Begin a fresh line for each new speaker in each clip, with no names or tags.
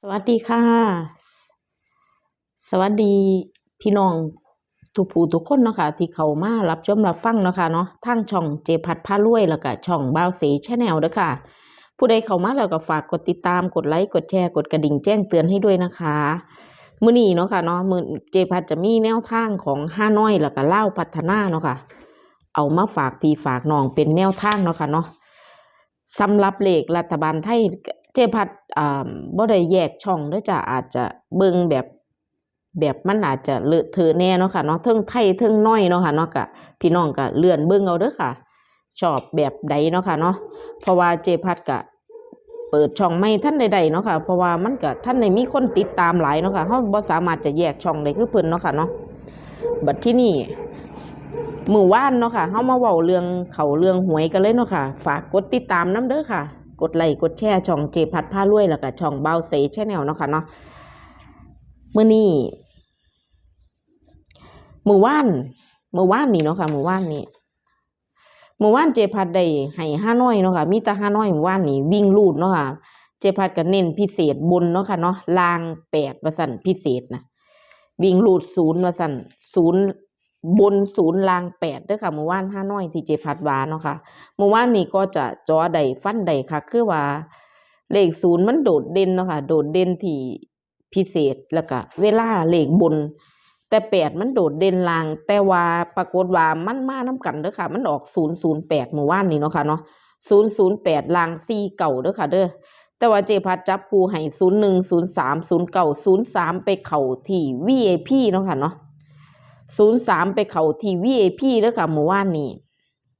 สวัสดีค่ะ สวัสดีพี่น้องทุกผู้ทุกคนเนาะค่ะที่เขามารับชมรับฟังเนาะค่ะเนาะทางช่องเจพัดพารวยแล้วก็ช่องบ่าวสีชแนลเด้อค่ะ ผู้ใดเข้ามาแล้วก็ฝากกดติดตามกดไลค์กดแชร์กดกระดิ่งแจ้งเตือนให้ด้วยนะคะมื้อนี้เนาะค่ะเนาะมื้อเจพัดจะมีแนวทางของห้าน้อยแล้วก็เล่าพัฒนาเนาะค่ะ เอามาฝากพี่ฝากน้องเป็นแนวทางเนาะค่ะเนาะสำหรับเลขรัฐบาลไทย เจพัดอ่าบ่ได้แยกช่องเด้อจ้ะอาจจะเบิ่งแบบแบบมันอาจจะเลอะเทอะแน่เนาะค่ะเนาะเทิงไทยเทิงน้อยเนาะค่ะเนาะก็พี่น้องก็เลื่อนเบิ่งเอาเด้อค่ะ ชอบแบบใดเนาะค่ะเนาะเพราะว่าเจพัดก็เปิดช่องไม่ท่านใดๆเนาะค่ะ เพราะว่ามันก็ท่านได้มีคนติดตามหลายเนาะค่ะเฮาบ่สามารถจะแยกช่องได้คือเพิ่นเนาะค่ะเนาะบัดที่นี่มือว่านเนาะค่ะเฮามาเว้าเรื่องเขาเรื่องหวยกันเลยเนาะค่ะ ฝากกดติดตามน้ำเด้อค่ะ กดไลค์กดแชร์ช่องเจพัดผ้ารวยแล้วก็ช่องเบาเซชแนลเนาะค่ะเนาะมื้อนี้มือว่านมือว่านนี่เนาะค่ะมือว่านนี่มือว่านเจพัดได้ให้ห้าน้อยเนาะค่ะมีแต่ห้าน้อยมือว่านนี่วิ่งลูดเนาะค่ะเจพัดก็เน้นพิเศษบนเนาะค่ะเนาะลางแปดว่าสันพิเศษนะวิ่งลูดศูนย์ว่าสันศูนย์ บนศูนย์ลางแปดเด้อค่ะเมื่อวานห้าน้อยที่เจพัดวาเนาะค่ะเมื่อวานนี้ก็จะจอใดฟันใดค่ะ คือว่าเลขศูนย์มันโดดเด่นเนาะค่ะโดดเด่นที่พิเศษแล้วก็เวลาเลขบน แต่แปดมันโดดเด่นลาง แต่ว่าปรากฏว่ามันมาน้กันเด้อค่ะ มันออกศูนย์ศูนย์แปดเมื่อวานนี้เนาะค่ะเนาะศูนย์ศูนย์แปดลางสี่เก่าเด้อค่ะเด้อแต่ว่าเจพัดจับกูให้ศูนย์หนึ่งศูนย์สามศูนย์เก่าศูนย์สามไปเข่าที่ VIP เนาะค่ะเนาะ ศูนย์สามไปเข่าทีวีเอพีแล้วค่ะเมื่อวานนี้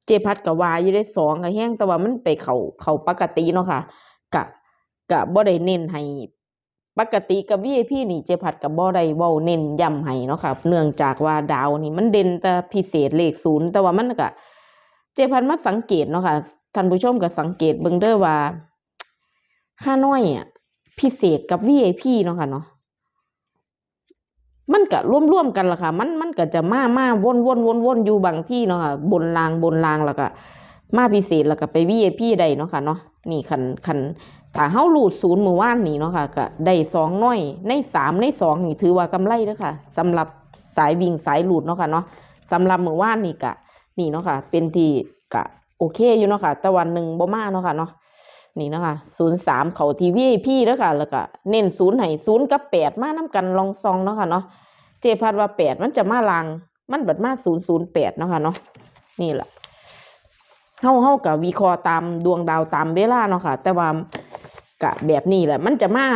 เจพัดกับวาอยู่ได้สองกับแห้งแต่ว่ามันไปเข่าเข่าปกติเนาะค่ะกะกะบ่ได้เน้นให้ปกติกับวีเอพีนี่เจพัดกับบ่ได้เว้าเน้นย้ำให้เนาะค่ะเนื่องจากว่าดาวนี่มันเด่นแต่พิเศษเลขศูนย์แต่ว่ามันก็เจพัดมาสังเกตเนาะค่ะท่านผู้ชมก็สังเกตเบิ่งเด้อว่าห้าน้อยอะพิเศษกับวีไอพีเนาะค่ะเนาะ มันก็ร่วมๆกันล่ะค่ะ มันมันก็จะมามาวนวนวนวนอยู่บางที่เนาะค่ะบนรางบนรางแล้วก็มาพิเศษแล้วก็ไปวีไอพีได้เนาะค่ะเนาะนี่คันคันถ้าเฮารูดศูนย์มือว่านนี่เนาะค่ะก็ได้สองน้อยในสามในสองนี่ถือว่ากำไรเด้อค่ะสำหรับสายวิ่งสายหลุดเนาะค่ะเนาะสำหรับมือว่านนี่กะนี่เนาะค่ะ เป็นที่กะโอเคอยู่เนาะค่ะ แต่วันหนึ่งบ่มาเนาะค่ะเนาะ นี่นะคะศูนย์สามเขาทีวีพี่แล้วค่ะแล้วก็เน้นศูนย์ให้ศูนย์กับแปดมาน้กันลองซองเนาะค่ะเนาะเจพัดว่าแปดมันจะมาลางมันบิดมาศูนย์ศูนย์แปดเนาะค่ะเนาะนี่แหละเฮาเฮากับวิเคราะห์ตามดวงดาวตามเวลาเนาะค่ะ แต่ว่ากะแบบนี้แหละ มันจะมา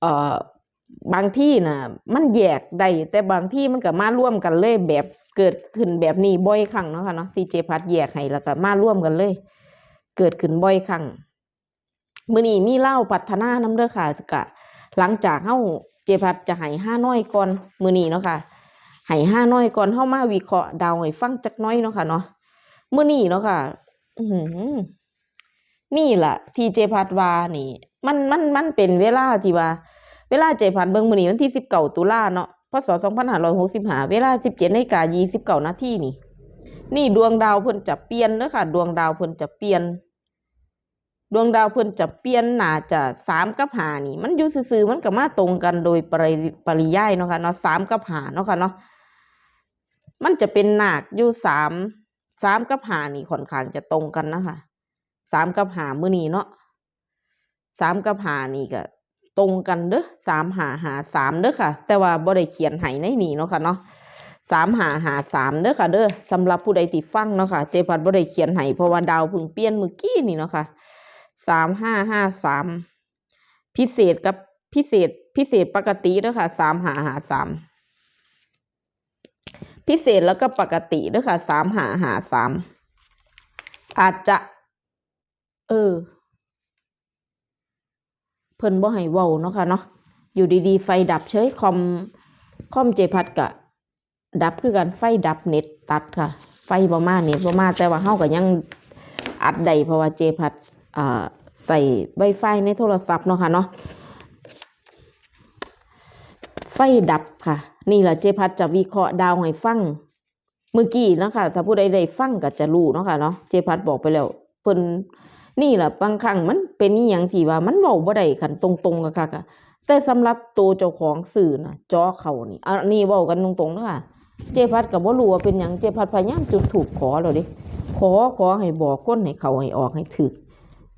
เอ่อบางที่น่ะมันแยกได้แต่บางที่มันก็มาร่วมกันเลยแบบเกิดขึ้นแบบนี้บ่อยครั้งเนาะค่ะเนาะที่เจพัดแยกให้แล้วก็มาร่วมกันเลย เกิดขึ้นบ่อยครั้ง มื้อนี้มีเล่าพัฒนาน้ำเด้อค่ะกะหลังจากเฮาเจพัดจะให้ห้าน้อยก่อนมื้อนี้เนาะค่ะให้ห้าน้อยก่อนเฮามาวิเคราะห์ดาวให้ฟังจักน้อยเนาะค่ะเนาะมื้อนี้เนาะค่ะอืนี่แหละที่เจพัดว่านี่ มันมันมันเป็นเวลาที่ว่า เวลาเจพัดเบิ่งมื้อนี้วันที่19ตุลาเนาะพศ2565เวลา17นาฬิกา29นาทีนี่ นี่ดวงดาวเพิ่นจะเปลี่ยนเด้อค่ะ ดวงดาวเพิ่นจะเปลี่ยน ดวงดาวเพิ่นจะเปลี่ยนหนาจะสามกับหานี่ มันอยู่ซื่อๆมันก็มาตรงกันโดยปริปริยายเนาะค่ะเนาะสามกับหาเนาะค่ะเนาะมันจะเป็นหนาคอยู่สามสามกับหานี่ค่อนข้างจะตรงกันนะคะสามกับหามื้อนี้เนาะสามกับหานี่ก็ตรงกันเด้อสามหาหาสามเด้อค่ะ แต่ว่าบ่ได้เขียนให้ในนี้เนาะค่ะเนาะสามหาหาสามเด้อค่ะ เด้อสำหรับผู้ใดที่ฟังเนาะค่ะ เจพัดบ่ได้เขียนให้เพราะว่าดาวพึ่งเปลี่ยนเมื่อกี้นี่เนาะค่ะ สามห้าห้าสามพิเศษกับพิเศษพิเศษปกติด้อค่ะสามหาหาสามพิเศษแล้วก็ปกติด้อค่ะสามหาหาสามอาจจะ เออ เพิ่นบ่ให้เว้าเนาะค่ะเนาะอยู่ดีๆ ไฟดับเฉยคอมคอมเจพัดกะ ดับคือกันไฟดับเน็ตตัดค่ะ ไฟบ่มาเน็ตบ่มาแต่ว่าเฮาก็ยังอัดได้เพราะว่าเจพัด ใส่ Wi-Fi ในโทรศัพท์เนาะค่ะเนาะไฟดับค่ะ นี่แหละเจพัดจะวิเคราะห์ดาวให้ฟังเมื่อกี้นะคะถ้าผู้ใดได้ฟังก็จะรู้เนาะค่ะเนาะเจพัดบอกไปแล้วเพิ่นนี่แหละบางครั้งมันเป็นอีหยังที่ว่ามันเว้าบ่ได้คันตรงๆคักๆอะแต่สำหรับตัวเจ้าของสื่อนะจาะเขานี่อันนี้เว้ากันตรงๆเด้อค่ะเจพัดก็บ่รู้ว่าเป็นหยังเจพัดพยายามจุดธูปขอแล้วเด้ขอขอให้บอกคนให้เขาให้ออกให้ถึก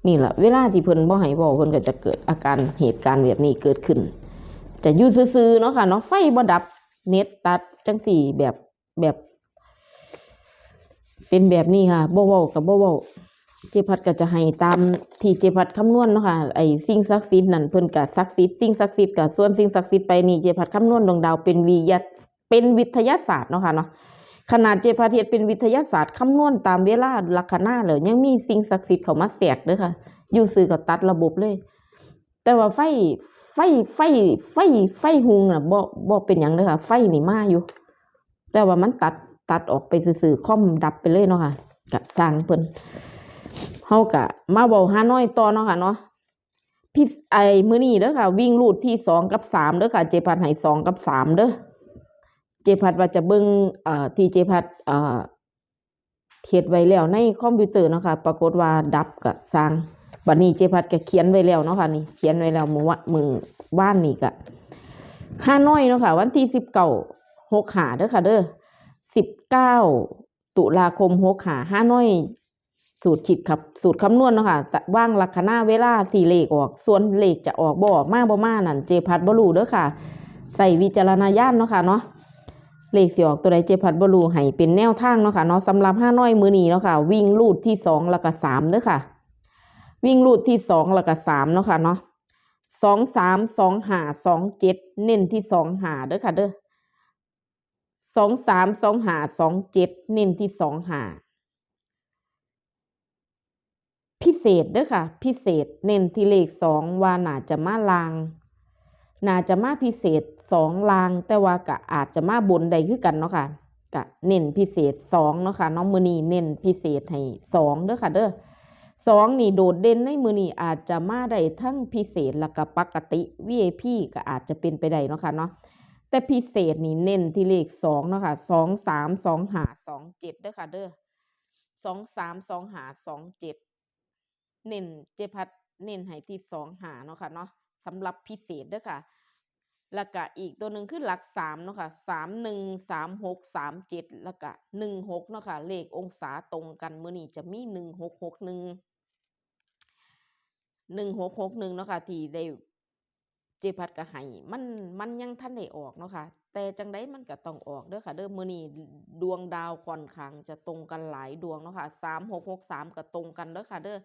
นี่แหละเวลาที่เพิ่นบ่ให้เว้าเพิ่นก็จะเกิดอาการเหตุการณ์แบบนี้เกิดขึ้น จะยู่ซื่อๆเนาะค่ะเนาะไฟบ่ดับเน็ตตัดจังสี่แบบแบบ เป็นแบบนี้ค่ะบ่เว้ากับบ่เว้าเจพัดก็จะให้ตามที่เจพัดคำนวณเนาะค่ะไอ้สิ่งศักดิ์สิทธิ์นั่นเพิ่นก็ศักดิ์สิทธิ์สิ่งศักดิ์สิทธิ์ก็ส่วนสิ่งศักดิ์สิทธิ์ไปนี่เจพัดคำนวณดวงดาวเป็นวิทยาเป็นวิทยาศาสตร์เนาะค่ะเนาะ ขนาดเจพัดเฮ็ดเป็นวิทยาศาสตร์คำนวณตามเวลาลัคนาแล้วยังมีสิ่งศักดิ์สิทธิ์เขามาแทรกเด้อค่ะ อยู่ซื่อก็ตัดระบบเลย แต่ว่าไฟไฟไฟไฟไฟหุงน่ะบ่บ่เป็นหยังเด้อค่ะ ไฟนี่มาอยู่ แต่ว่ามันตัดตัดออกไปซื่อๆคอมดับไปเลยเนาะค่ะกะสร้างเพิ่นเฮากะมาเว้าหาน้อยต่อเนาะค่ะเนาะพี่ไอ้มือนี้เด้อค่ะ วิ่งรูดที่สองกับสามเด้อค่ะ เจพัดให้สองกับสามเด้อ เจพัดว่าจะเบิ่งที่เจพัดเอ่อเฮ็ดไว้แล้วในคอมพิวเตอร์เนาะค่ะปรากฏว่าดับกะสร้างบัดนี้เจพัดก็เขียนไว้แล้วเนาะค่ะนี่เขียนไว้แล้วมือวะมือว่านนี่ก็ห้าน้อยเนาะค่ะวันที่สิบเก้าหกหาเด้อค่ะเด้อสิบเก้าตุลาคมหกหาห้าน้อยสูตรคิดครับสูตรคำนวณเนาะค่ะว่างลักคนาเวลาสี่เลขออก ส่วนเลขจะออกบ่ออกมาบ่มานั่นเจพัดบ่รู้เด้อค่ะ ใส่วิจารณญาณเนาะค่ะเนาะ เลขสิออกตัวใดเจพัดบ่รู้ให้เป็นแนวทางเนาะค่ะเนาะสำหรับห้าน้อยมือนีเนาะค่ะ วิ่งลูดที่สองแล้วก็สามเด้อค่ะ วิ่งรูดที่สองแล้วก็สามเนาะค่ะเนาะสองสามสองหาสองเจ็ดเน้นที่สองหาเด้อค่ะเด้อสองสามสองหาสองเจ็ดเน้นที่สองหาพิเศษเด้อค่ะ พิเศษเน้นที่เลขสองว่าน่าจะมาลาง น่าจะมาพิเศษสองลาง แต่ว่าก็อาจจะมาบนใดคือกันเนาะค่ะก็เน้นพิเศษสองเนาะค่ะน้องมือนีเน้นพิเศษให้สองเด้อค่ะเด้อสองนี่โดดเด่นในมือนี่อาจจะมาได้ทั้งพิเศษแล้วก็ปกติ VIP ก็อาจจะเป็นไปได้เนาะค่ะเนาะแต่พิเศษนี่เน้นที่เลขสองเนาะค่ะสองสามสองหาสองเจ็ดเด้อค่ะเด้อสองสามสองหาสองเจ็ดเน้นเจพัดเน้นให้ที่สองหาเนาะค่ะเนาะ สำหรับพิเศษเด้อค่ะ แล้วก็อีกตัวหนึ่งคือหลักสามเนาะค่ะสามหนึ่งสามหกสามเจ็ดแล้วก็หนึ่งหกเนาะค่ะเลของศาตรงกันมือนี้จะมีหนึ่งหกหกหนึ่งหนึ่งหกหกหนึ่งเนาะค่ะที่ได้เจพัดกะไห้มันมันยังท่านได้ออกเนาะค่ะแต่จังไดมันก็ต้องออกเด้อค่ะเด้อมือนี้ดวงดาวค่อนข้างจะตรงกันหลายดวงเนาะค่ะสามหกหกสามก็ตรงกันเด้อค่ะเด้อ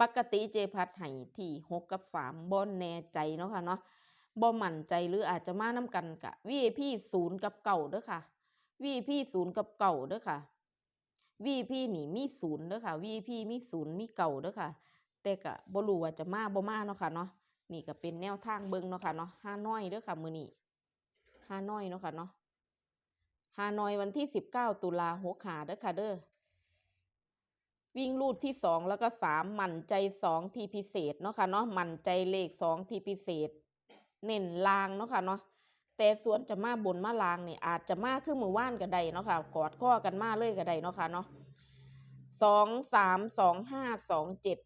ปกติเจพัดไห้ที่หกกับสามบ่แน่ใจเนาะค่ะเนาะบ่มั่นใจหรืออาจจะมานํกันกะ VIP ศูนย์กับเก่าเด้อค่ะ VIP ศูนย์กับเก่าเด้อค่ะ VIP นี่มีศูนย์เด้อค่ะ VIP มีศูนย์มีเก่าเด้อค่ะ แต่ก็บ่รู้ว่าจะมาบ่มาเนาะค่ะเนาะนี่ก็เป็นแนวทางเบิ่งเนาะค่ะเนาะฮาน้อยเด้อค่ะมือนี้ฮาน้อยเนาะค่ะเนาะฮานอยวันที่ 19 ตุลา65เด้อค่ะเด้อ วิ่งรูดที่สองแล้วก็สามหมั่นใจสองที่พิเศษเนาะค่ะเนาะหมั่นใจเลขสองที่พิเศษ เน้นลางเนาะค่ะเนาะแต่ส่วนจะมาบนมาลางนี่อาจจะมาคือมือว่านก็ได้เนาะค่ะกอดข้อกันมาเลยก็ได้เนาะค่ะเนาะสองสามสองห้าสองเจ็ด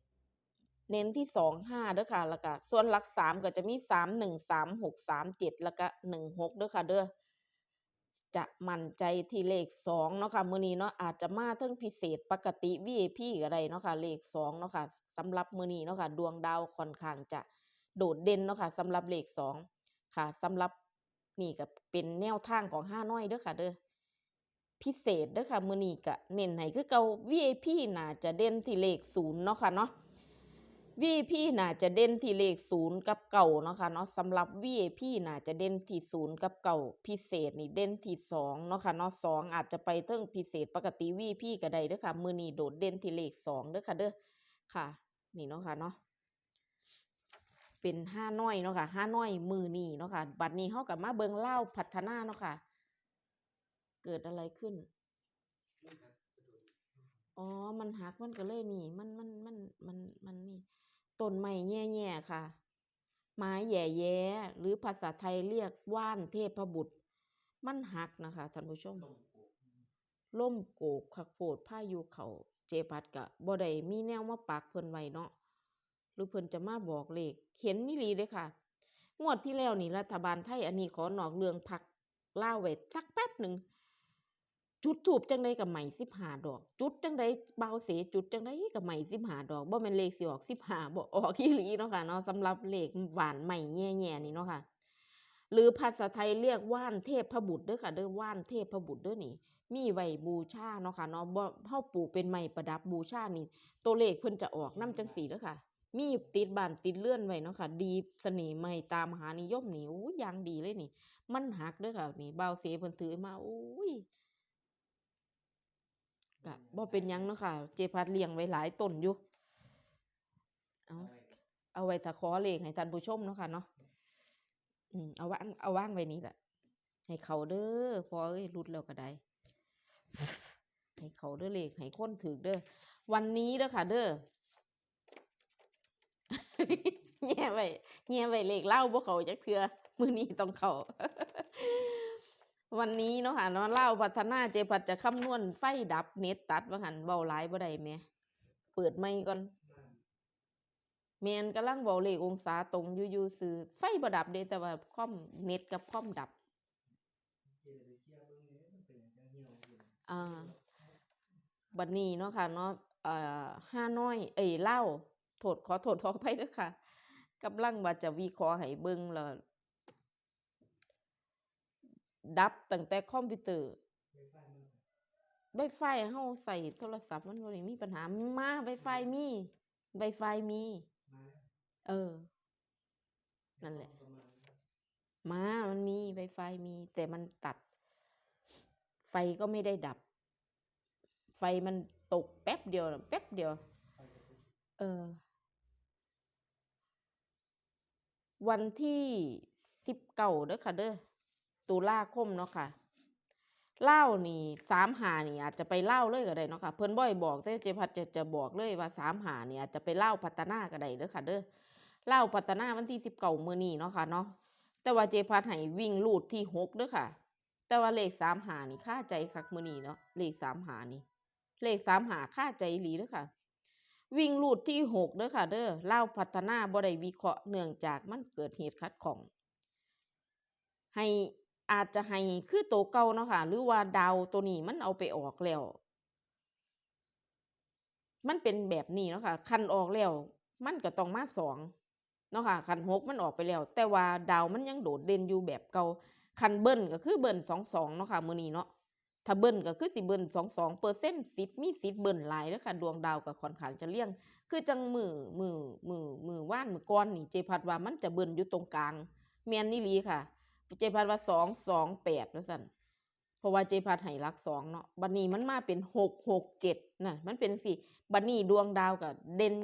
เน้นที่สองห้าเด้อค่ะแล้วก็ส่วนหลักสามก็จะมีสามหนึ่งสามหกสามเจ็ดแล้วก็หนึ่งหกเด้อค่ะเด้อ จะมั่นใจที่เลขสองเนาะค่ะมือนี้เนาะอาจจะมาเทั้งพิเศษปกติ VIP ก็ได้เนาะค่ะเลขสองเนาะค่ะสำหรับมือนี้เนาะค่ะดวงดาวค่อนข้างจะโดดเด่นเนาะค่ะสำหรับเลขสองค่ะสำหรับนี่ก็เป็นแนวทางของห้าน้อยเด้อค่ะเด้อพิเศษเด้อค่ะมือนี้ก็เน้นให้คือเก่า VIP น่าจะเด่นที่เลขศูนย์เนาะค่ะเนาะ VIP น่าจะเด่นที่เลขศูนย์กับเก่าเนาะค่ะเนาะสำหรับ VIP น่าจะเด่นที่ศูนย์กับเก่าพิเศษนี่เด่นที่สองเนาะค่ะเนาะสองอาจจะไปเทิงพิเศษปกติ VIP ก็ได้เด้อค่ะ มือนี้โดดเด่นที่เลขสองเด้อค่ะเด้อค่ะ นี่เนาะค่ะเนาะเป็นห้าน้อยเนาะค่ะห้าน้อยมือนี้เนาะค่ะ บัดนี้เฮากับมาเบิงเล่าพัฒนาเนาะค่ะ เกิดอะไรขึ้นอ๋อ มันหักมันก็เลยนี่ มัน มัน มัน มัน มันนี่ ต้นไม้แย่ๆค่ะ ไม้แย่ๆหรือภาษาไทยเรียกว่านเทพบุตร มันหักนะคะท่านผู้ชมล่มโกกคักโพดพายุเขาเจพัดก็บ่ได้มีแนวมาปักเพิ่นไว้เนาะหรือเพิ่นจะมาบอกเลขเห็นอีหลีเด้อค่ะ งวดที่แล้วนี่รัฐบาลไทยอันนี้ขอนอกเรื่องพักลาวไว้สักแป๊บหนึ่ง จุดถูบจังไดกับใหม่สิบหาดอก จุดจังไดเบาเสจุดจังไดกับใหม่สิบหาดอกบ่แม่นเลขสิออกสิบหาบ่ออกอีหลีเนาะค่ะเนาะสำหรับเลขหวานใหม่แย่ๆนี่เนาะค่ะหรือภาษาไทยเรียกว่านเทพพบุตรเด้อค่ะเด้อว่านเทพพบุตรเด้อนี่ มีไว้บูชาเนาะค่ะเนาะบ่เฮาปลูกเป็นไม้ประดับบูชานี่ ตัวเลขเพิ่นจะออกนํจังสีเด้อค่ะ มีติดบานติดเลื่อนไว้เนาะค่ะ ดีเสน่ห์ใหม่ตามหานิยมนี่โอ้ย่างดีเลยนี่ มันหักเด้อค่ะนี่เบาเสเพิ่นถือมาโอ้ย ก็บ่เป็นหยังเนาะค่ะ เจพัดเลี้ยงไว้หลายต้นอยู่ เอาเอาไว้ถ้าขอเลขให้ท่านผู้ชมเนาะค่ะเนาะอืมเอาว่างเอาว่างไว้นี่แหละให้เขาเด้อพอเอ้ยรุดแล้วก็ได้ให้เขาเด้อเลขให้คนถือเด้อวันนี้เด้อค่ะ เด้อแง่ไว้แง่ไว้เลขเล่าบ่เขาจักเทื่อมื้อนี้ต้องเขา วันนี้เนาะค่ะเนาะเล่าพัฒนาเจพัดจะคำนวณไฟดับเน็ตตัดว่าหันเบาหลายบ่ได้แหมเปิดไมค์ก่อนแมนกำลังบอกเลของศาตรงอยู่อยู่ซื้อไฟบ่ดับเด้แต่ว่าคอมเน็ตกับคอมดับอ่าบัดนี้เนาะค่ะเนาะเอ่อห้าน้อย เอ้ยเล่าโทษขอโทษขออภัยเด้อค่ะกำลังว่าจะวิเคราะห์ให้เบิ่งแล้ว ดับตั้งแต่คอมพิวเตอร์ไวไฟเฮาใส่โทรศัพท์มันบ่ได้มีปัญหามาไวไฟมีไวไฟมี เออ นั่นแหละ มามันมี Wi-Fi มี แต่มันตัด ไฟก็ไม่ได้ดับ ไฟมันตกแป๊บเดียวแป๊บเดียว เออ วันที่สิบเก้าเด้อค่ะเด้อ ตุลาคมเนาะค่ะเล่านี่สามหานี่อาจจะไปเล่าเลยก็ได้เนาะค่ะเพิ่นบ่อยบอกแต่เจพัดจะจะบอกเลยว่าสามหานี่อาจจะไปเล่าพัฒนาก็ได้เด้อค่ะ เด้อเล่าพัฒนาวันที่สิบเก้ามื้อนี้เนาะค่ะเนาะแต่ว่าเจพัดให้วิ่งลูดที่หกเด้อค่ะ แต่ว่าเลขสามหานี่ค่าใจคักมื้อนี้เนาะเลขสามหานี่เลขสามหาค่าใจหลีเด้อค่ะ วิ่งลูดที่หกเด้อค่ะ เด้อเล่าพัฒนาบ่ได้วิเคราะห์เนื่องจากมันเกิดเหตุขัดข้องให้ อาจจะให้คือตัวเก่าเนาะค่ะ หรือว่าดาวตัวนี้มันเอาไปออกแล้ว มันเป็นแบบนี้เนาะค่ะ คันออกแล้ว มันก็ต้องมาสองเนาะค่ะคันหกมันออกไปแล้ว แต่ว่าดาวมันยังโดดเด่นอยู่แบบเก่าคันเบิ้ลก็คือเบิ้ลสองสองเนาะค่ะมือนี้เนาะถ้าเบิ้ลก็คือสิเบิ้ลสองสองเปอร์เซ็นต์สิทธิ์มีสิทธิ์เบิ้ลหลายแล้วค่ะ ดวงดาวกับค่อนข้างจะเลี่ยง คือจังมือมือมือมือว่านมือก้อนนี่เจพัดว่ามันจะเบิ้ลอยู่ตรงกลางแมนนี่ลีค่ะ เจพัดว่าสองสองแปดว่าสั่นเพราะว่าเจพัดให้รักสองเนาะบัดนี้มันมาเป็นหกหกเจ็ดน่ะมันเป็นสี่บัดนี้ดวงดาวกับเด่น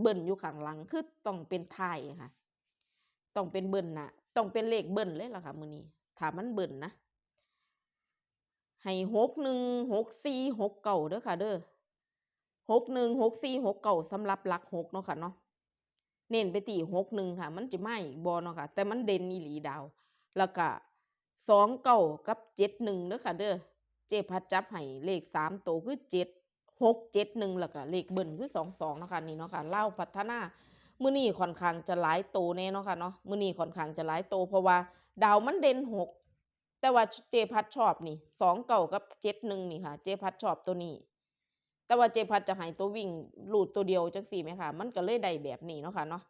เบิ้ลอยู่ข้างหลังคือต้องเป็นไทยค่ะ ต้องเป็นเบิ้ลนะต้องเป็นเลขเบิ้ลเลยล่ะค่ะมือนี้ถามมันเบิ้ลนะให้หกหนึ่งหกสี่หกเก่าเด้อค่ะ เด้อหกหนึ่งหกสี่หกเก่าสำหรับหลักหกเนาะค่ะเนาะเน้นไปตีหกหนึ่งค่ะ มันจะไม่บอเนาะค่ะ แต่มันเด่นอีหลีดาว แล้วก็สองเก่ากับเจ็ดหนึ่งเด้อค่ะเด้อเจพัดจับให้เลขสามตัวคือเจ็ดหกเจ็ดหนึ่งแล้วก็เลขเบิ้ลคือสองสองเนาะค่ะนี่เนาะค่ะเล่าพัฒนามื้อนี้ค่อนข้างจะหลายโตแน่เนาะค่ะเนาะมื้อนี้ค่อนข้างจะหลายโตเพราะว่า ดาวมันเด่นหกแต่ว่าเจพัดชอบนี่สองเก่ากับเจ็ดหนึ่งนี่ค่ะ เจพัดชอบตัวนี้ แต่ว่าเจพัดจะให้ตัววิ่งหลูดตัวเดียวจังสี่ไหมคะมันก็เลยได้แบบนี้เนาะค่ะเนาะ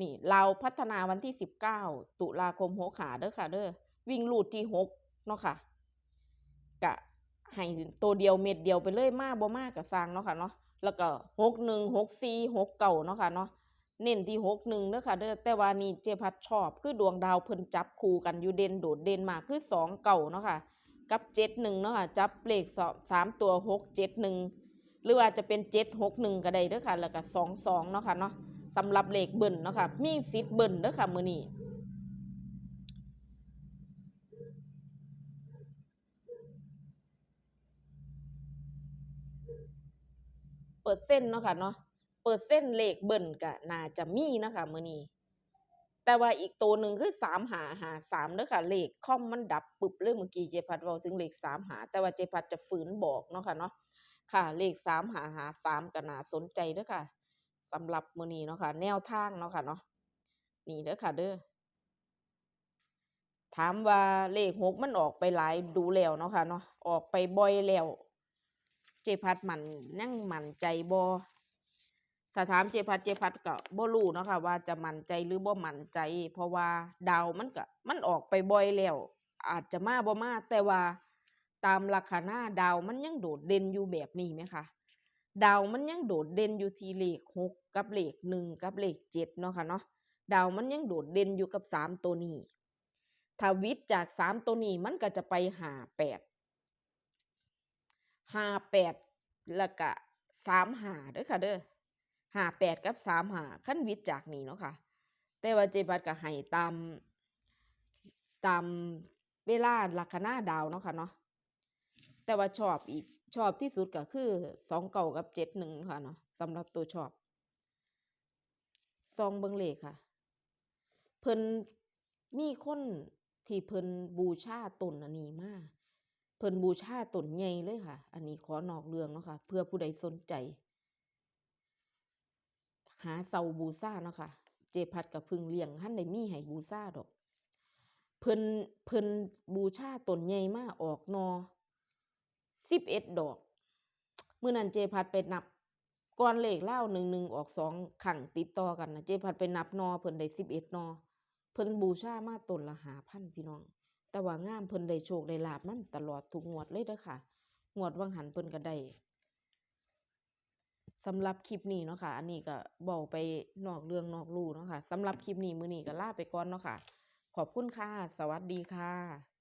นี่เราพัฒนาวันที่สิบเก้าตุลาคมหกขาเด้อค่ะเด้อวิ่งลูดที่หกเนาะค่ะกะให้ตัวเดียวเม็ดเดียวไปเลยมาบ่มากกับสร้างเนาะค่ะเนาะแล้วก็หกหนึ่งหกสี่หกเก่าเนาะค่ะเนาะเน้นที่หกหนึ่งเด้อค่ะเด้อแต่ว่านี่เจพัดชอบคือดวงดาวเพิ่นจับคู่กันอยู่เด่นโดดเด่นมากคือสองเก่าเนาะค่ะกับเจ็ดหนึ่งเนาะค่ะจับเลขสองสามตัวหกเจ็ดหนึ่งหรือว่าจะเป็นเจ็ดหกหนึ่งก็ได้เด้อค่ะแล้วก็สองสองเนาะค่ะเนาะ สำหรับเลขเบิ่นเนาะค่ะมีสิทธิ์เบิ่นเด้อค่ะมือนี้เปอร์เซ็นเนาะค่ะเนาะเปอร์เซ็นเลขเบิ่นก็น่าจะมีเนาะคะมือนี้แต่ว่าอีกตัวหนึ่งคือสามหาหาสามเด้อค่ะเลขคอมมันดับปึบเลยเมื่อกี้เจพัดเว้าถึงเลขสามหา แต่ว่าเจพัดจะฝืนบอกเนาะค่ะเนาะค่ะ เลขสามหาหาสามก็น่าสนใจเด้อค่ะ สำหรับมื้อนี้เนาะค่ะ แนวทางเนาะค่ะเนาะนี่เด้อค่ะเด้อถามว่าเลขหกมันออกไปหลายดูแล้วเนาะค่ะเนาะออกไปบ่อยแล้วเจพัดมันยังมั่นใจบ่ถ้าถามเจพัดเจพัดก็บ่รู้เนาะค่ะว่าจะมั่นใจหรือบ่มั่นใจ เพราะว่าดาวมันก็มันออกไปบ่อยแล้วอาจจะมาบ่มาแต่ว่าตามลักษณะดาวมันยังโดดเด่นอยู่แบบนี้ไหมคะ ดาวมันยังโดดเด่นอยู่ที่เลขหกกับเลขหนึ่งกับเลขเจ็ดเนาะค่ะเนาะดาวมันยังโดดเด่นอยู่กับสามตัวนี้ถ้าวิทย์จากสามตัวนี้มันก็จะไปหาแปดหาแปดแล้วก็สามหาเด้อค่ะเด้อหาแปดกับสามหาขั้นวิทย์จากนี้เนาะค่ะ แต่ว่าเจบัดก็ให้ตามตามเวลาลัคนาดาวเนาะค่ะเนาะแต่ว่าชอบอีก ชอบที่สุดก็คือสองเก่ากับเจ็ดหนึ่งค่ะเนาะสำหรับตัวชอบซองเบิงเลขค่ะ เพิ่นมีคนที่เพิ่นบูชาตนอันนี้มากเพิ่นบูชาตนใหญ่เลยค่ะ อันนี้ขอนอกเรื่องเนาะค่ะ เพื่อผู้ใดสนใจ หาเสาบูชาเนาะค่ะ เจพัดกับพึงเลี้ยงหันได้มีให้บูชาดอก เพิ่นเพิ่นบูชาตนใหญ่มากออกนอ สิบเอ็ดดอกมื้อนั้นเจพัดไปนับก่อนเลขเล่าหนึ่งหนึ่งออกสองขังติดต่อกันนะเจพัดไปนับนอเพิ่นได้สิบเอ็ดนอเพิ่นบูชามาตนละหาพันพี่น้อง แต่ว่างามเพิ่นได้โชคได้ลาบมั่นตลอดทุกงวดเลยเด้อค่ะ งวดวังหันเพิ่นก็ได้สำหรับคลิปนี้เนาะค่ะ อันนี้ก็เบาไปนอกเรื่องนอกลู่เนาะค่ะสำหรับคลิปนี้มือนี้ก็ลาไปก่อนเนาะค่ะ ขอบคุณค่ะ สวัสดีค่ะ